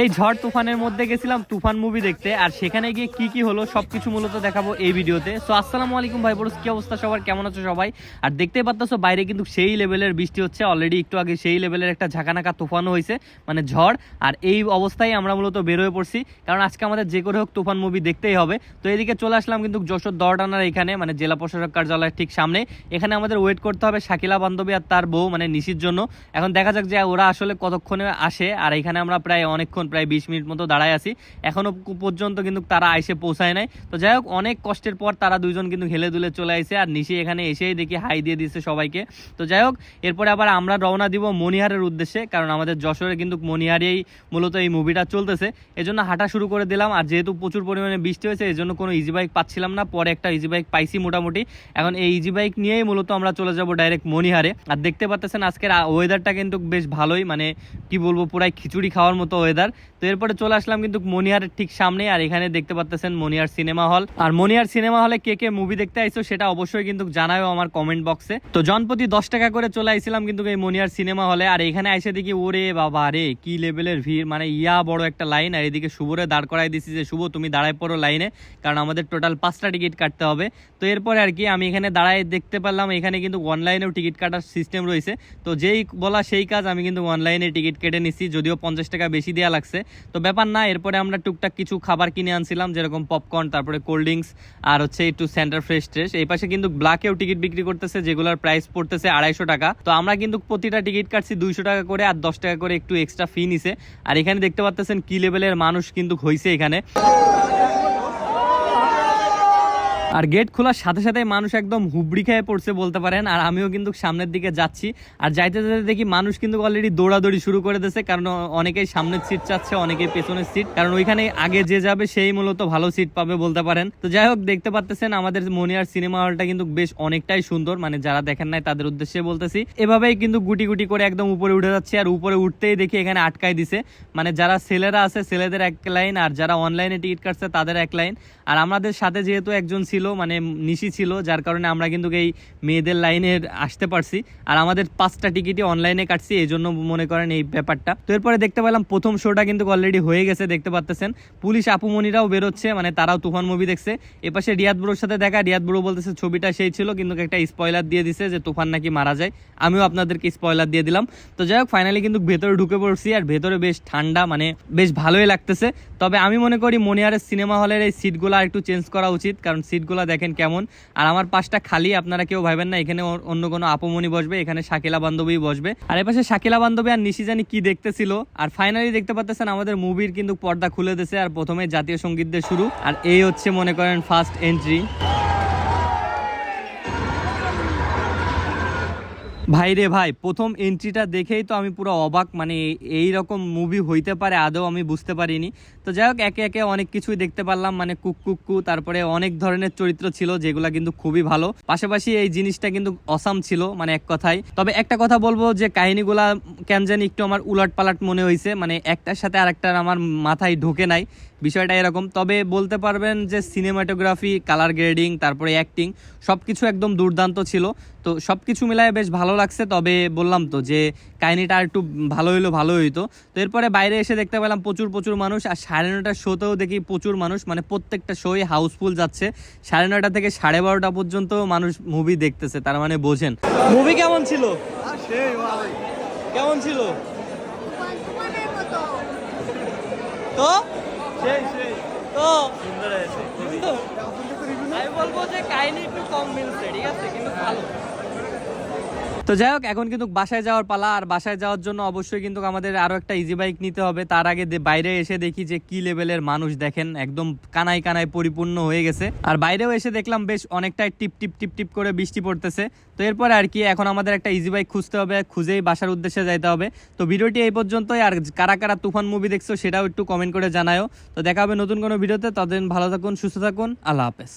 এই ঝড় তুফানের মধ্যে গেছিলাম তুফান মুভি দেখতে, আর সেখানে গিয়ে কি কি হলো সবকিছু মূলত দেখাবো এই ভিডিওতে। সো আসসালামু আলাইকুম ভাই বড়স কি অবস্থা সবার? কেমন আছো সবাই? আর দেখতেই পাচ্ছ বাইরে কিন্তু সেই লেভেলের বৃষ্টি হচ্ছে অলরেডি একটু আগে সেই লেভেলের একটা ঝাঁকানাকা তুফানও হয়েছে মানে ঝড়। আর এই অবস্থায় আমরা মূলত বের হয়ে পড়ছি, কারণ আজকে আমাদের যে করে হোক তুফান মুভি দেখতেই হবে। তো এদিকে চলে আসলাম কিন্তু যশোর দরটানার এখানে মানে জেলা প্রশাসক কার্যালয়ের ঠিক সামনে। এখানে আমাদের ওয়েট করতে হবে শাকিলা বান্ধবী আর তার বউ মানে নিশির জন্য। এখন দেখা যাক যে ওরা আসলে কতক্ষণে আসে, আর এখানে আমরা প্রায় অনেকক্ষণ প্রায় বিশ মিনিট মতো দাঁড়ায় আছি। এখনও পর্যন্ত কিন্তু তারা এসে পৌঁছায় নাই। তো যাই হোক, অনেক কষ্টের পর তারা দুইজন কিন্তু হেলে দুলে চলে আসে আর নিশি এখানে এসেই দেখি হাই দিয়ে দিচ্ছে সবাইকে। তো যাই হোক, এরপরে আবার আমরা রওনা দিব মনিহারের উদ্দেশ্যে, কারণ আমাদের যশোরে কিন্তু মনিহারেই মূলত এই মুভিটা চলতেছে। এজন্য হাঁটা শুরু করে দিলাম, আর যেহেতু প্রচুর পরিমাণে বৃষ্টি হয়েছে এই জন্য কোনো ইজি বাইক পাচ্ছিলাম না। পরে একটা ইজি বাইক পাইছি মোটামুটি। এখন এই ইজি বাইক নিয়েই মূলত আমরা চলে যাব ডাইরেক্ট মনিহারে। আর দেখতে পাচ্ছেন আজকের ওয়েদারটা কিন্তু বেশ ভালোই মানে কি বলব, পুরাই খিচুড়ি খাওয়ার মতো ওয়েদার তো এরপরে চলে আসলাম কিন্তু মনিহারের ঠিক সামনে আর এখানে দেখতে পাচ্ছেন মনিহার সিনেমা হল। আর মনিহার সিনেমা হলে কে কে মুভি দেখতে আইছো সেটা অবশ্যই কিন্তু জানাও আমার কমেন্ট বক্সে তো জনপ্রতি দশ টাকা করে চলে আইছিলাম কিন্তু এই মনিহার সিনেমা হলে, আর এখানে এসে দেখি, ওরে বাবা রে, কি লেভেলের ভিড় মানে ইয়া বড় একটা লাইন আর এদিকে শুভরে দাঁড় করাই দিছি যে, শুভ, তুমি দাঁড়ায় পড়ো লাইনে কারণ আমাদের টোটাল পাঁচটা টিকিট কাটতে হবে। তো এরপরে আর কি, আমি এখানে দাঁড়ায় দেখতে পারলাম, এখানে কিন্তু অনলাইনেও টিকিট কাটার সিস্টেম রয়েছে। তো যেই বলা সেই কাজ, আমি কিন্তু অনলাইনে টিকিট কেটে নিচ্ছি যদিও পঞ্চাশ টাকা বেশি দেওয়া লাগছে। তো ব্যাপার না, এরপরে আমরা টুকটাক কিছু খাবার কিনে আনছিলাম, যেরকম পপকর্ন তারপরে কোল্ড ড্রিঙ্কস আর হচ্ছে একটু সেন্টার ফ্রেশ ট্রেশ এই পাশে কিন্তু ব্ল্যাকেও টিকিট বিক্রি করতেছে, যেগুলোর প্রাইস পড়তেছে আড়াইশো টাকা। তো আমরা কিন্তু প্রতিটা টিকিট কাটছি দুইশো টাকা করে আর দশ টাকা করে একটু এক্সট্রা ফি নিছে। আর এখানে দেখতে পাচ্ছেন কি লেভেলের মানুষ কিন্তু হয়েছে এখানে। আর গেট খোলার সাথে সাথে মানুষ একদম হুবড়ি খেয়ে পড়ছে বলতে পারেন, আর আমিও কিন্তু সামনের দিকে যাচ্ছি। আর যাইতে যাইতে দেখি মানুষ কিন্তু অলরেডি দৌড়াদৌড়ি শুরু করে দিয়েছে, কারণ অনেকেই সামনের সিট চাচ্ছে, অনেকেই পেছনের সিট কারণ ওইখানে আগে যে যাবে সেই মূলত ভালো সিট পাবে বলতে পারেন। তো যাই হোক, দেখতে পাচ্ছেন আমাদের মনিয়ার সিনেমা হলটা কিন্তু বেশ অনেকটাই সুন্দর মানে যারা দেখেন নাই তাদের উদ্দেশ্যে বলতেছি। এভাবেই কিন্তু গুটি গুটি করে একদম উপরে উঠে যাচ্ছে, আর উপরে উঠতেই দেখি এখানে আটকাই দিছে। মানে যারা ছেলেরা আছে, ছেলেদের এক লাইন আর যারা অনলাইনে টিকিট কাটছে তাদের এক লাইন আর আমাদের সাথে যেহেতু একজন ছিল মানে নিশি ছিল, যার কারণে আমরা কিন্তু এই মেয়েদের লাইনে আসতে পারছি। আর আমাদের পাঁচটা টিকিটই অনলাইনে কাটছি, এই জন্য মনে করেন এই ব্যাপারটা। তো এরপরে দেখতে পেলাম প্রথম শোটা কিন্তু অলরেডি হয়ে গেছে, দেখতে পাচ্তেছেন। পুলিশ আপুমনিরাও বেরোচ্ছে মানে তারাও তুফান মুভি দেখছে। এপাশে রিয়াদ বুড়োর সাথে দেখা, রিয়াদ বুড়ো বলতেছে, ছবিটা সেই ছিল, কিন্তু একটা স্পয়লার দিয়ে দিছে যে তুফান নাকি মারা যায়। আমিও আপনাদেরকে স্পয়লার দিয়ে দিলাম। তো যাই হোক ফাইনালি কিন্তু ভেতরে ঢুকে পড়ছি, আর ভেতরে বেশ ঠান্ডা মানে বেশ ভালোই লাগতেছে। তবে আমি মনে করি মনিহারের সিনেমা হলের এই সিটগুলো আর একটু চেঞ্জ করা উচিত, কারণ সিটগুলো দেখেন কেমন। আর আমার পাশটা খালি, আপনারা কেউ ভাবেন না, এখানে অন্য কোনো আপমনি বসবে, এখানে শাকিলা বান্ধবী বসবে। আর এপাশে শাকিলা বান্ধবী আর নিশি জানি কি দেখতেছিল। আর ফাইনালি দেখতে পাচ্ছেন আমাদের মুভির কিন্তু পর্দা খুলে দিয়েছে, আর প্রথমে জাতীয় সংগীত দিয়ে শুরু। আর এই হচ্ছে, মনে করেন ফার্স্ট এন্ট্রি ভাই রে ভাই, প্রথম এন্ট্রিটা দেখেই তো আমি পুরো অবাক মানে এই রকম মুভি হইতে পারে, আদৌ আমি বুঝতে পারিনি। তো যাই হোক, একে একে অনেক কিছুই দেখতে পারলাম মানে কুক কুক্কু তারপরে অনেক ধরনের চরিত্র ছিল, যেগুলা কিন্তু খুবই ভালো। পাশাপাশি এই জিনিসটা কিন্তু অসাম ছিল মানে এক কথায়। তবে একটা কথা বলব যে, কাহিনীগুলা কেন জানি একটু আমার উলট পালাট মনে হয়েছে মানে একটার সাথে আরেকটার আমার মাথায় ঢোকে নাই, বিষয়টা এরকম। তবে বলতে পারবেন যে সিনেমাটোগ্রাফি কালার গ্রেডিং তারপরে অ্যাক্টিং সব কিছু একদম দুর্দান্ত ছিল। তো সব কিছু মিলায় বেশ ভালো লাগছে। তবে বললাম তো যে কাহিনিটা আর একটু ভালো হইল ভালো হইতো। তো এরপরে বাইরে এসে দেখতে পেলাম প্রচুর প্রচুর মানুষ। আর সাড়ে নটার শোতেও দেখি প্রচুর মানুষ। মানে প্রত্যেকটা শোই হাউসফুল যাচ্ছে। সাড়ে নটা থেকে সাড়ে বারোটা পর্যন্ত মানুষ মুভি দেখতেছে তার মানে বোঝেন। মুভি কেমন ছিল? কেমন ছিল? তো? তো? সুন্দর। আমি বলব যে কাহিনী একটু কম মিলছে ঠিক আছে? কিন্তু ভালো। তো যাই হোক, এখন কিন্তু বাসায় যাওয়ার পালা। আর বাসায় যাওয়ার জন্য অবশ্যই কিন্তু আমাদের আরও একটা ইজি বাইক নিতে হবে। তার আগে বাইরে এসে দেখি যে কি লেভেলের মানুষ দেখেন, একদম কানাই কানায় পরিপূর্ণ হয়ে গেছে। আর বাইরেও এসে দেখলাম বেশ অনেকটাই টিপ টিপ টিপ টিপ করে বৃষ্টি পড়তেছে। তো এরপরে আর কি, এখন আমাদের একটা ইজি বাইক খুঁজতে হবে, খুঁজেই বাসার উদ্দেশ্যে যাইতে হবে। তো ভিডিওটি এই পর্যন্তই। আর কারা কারা তুফান মুভি দেখছ সেটাও একটু কমেন্ট করে জানাও তো দেখা হবে নতুন কোনো ভিডিওতে। ততদিন ভালো থাকুন, সুস্থ থাকুন। আল্লাহ হাফেজ।